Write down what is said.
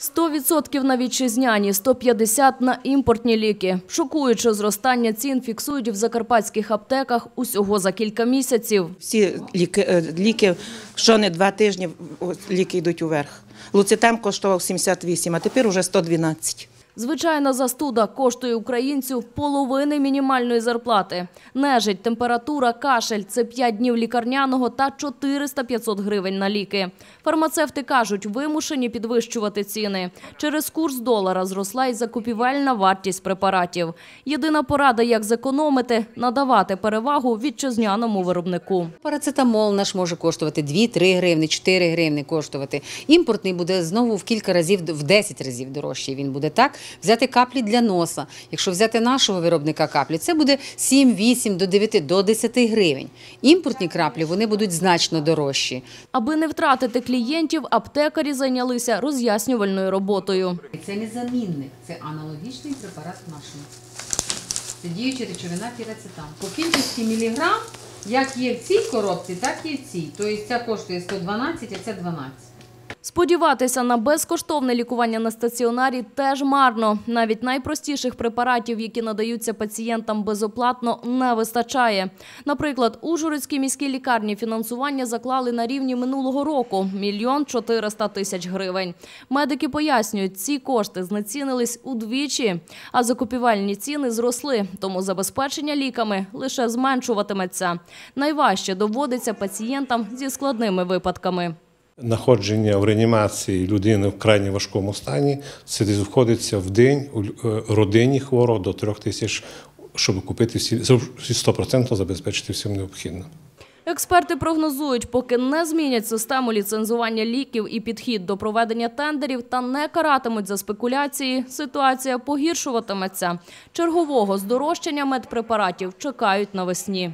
100% на вітчизняні, 150% на імпортні ліки. Шокуюче зростання цін фіксують в закарпатських аптеках усього за кілька місяців. Всі ліки, е, ліки що не два тижні ліки йдуть уверх. Луцитем коштував 78, а тепер уже 112. Звичайна застуда коштує українцю половини мінімальної зарплати. Нежить, температура, кашель – це 5 днів лікарняного та 400-500 гривень на ліки. Фармацевти кажуть, вимушені підвищувати ціни. Через курс долара зросла й закупівельна вартість препаратів. Єдина порада, як зекономити – надавати перевагу вітчизняному виробнику. Парацетамол наш може коштувати 2-3 гривни, 4 гривни коштувати. Імпортний буде знову в кілька разів, в 10 разів дорожчий він буде так. Взяти каплі для носа. Якщо взяти нашого виробника каплі, це буде 7, 8, до 9, до 10 гривень. Імпортні краплі вони будуть значно дорожчі. Аби не втратити клієнтів, аптекарі зайнялися роз'яснювальною роботою. Це не замінник, це аналогічний препарат нашому. Це діюча речовина пірацетам. По кількості міліграм, як є в цій коробці, так і в цій. Тобто ця коштує 112, а ця 12. Сподіватися на безкоштовне лікування на стаціонарі теж марно. Навіть найпростіших препаратів, які надаються пацієнтам безоплатно, не вистачає. Наприклад, у Ужгородській міській лікарні фінансування заклали на рівні минулого року – мільйон 400 тисяч гривень. Медики пояснюють, ці кошти знецінились удвічі, а закупівельні ціни зросли, тому забезпечення ліками лише зменшуватиметься. Найважче доводиться пацієнтам зі складними випадками. Знаходження в реанімації людини в крайні важкому стані це десь в день у е, родині хворого до трьох тисяч, щоб купити всі 100% забезпечити всім необхідним. Експерти прогнозують, поки не змінять систему ліцензування ліків і підхід до проведення тендерів та не каратимуть за спекуляції, ситуація погіршуватиметься. Чергового здорожчання медпрепаратів чекають навесні.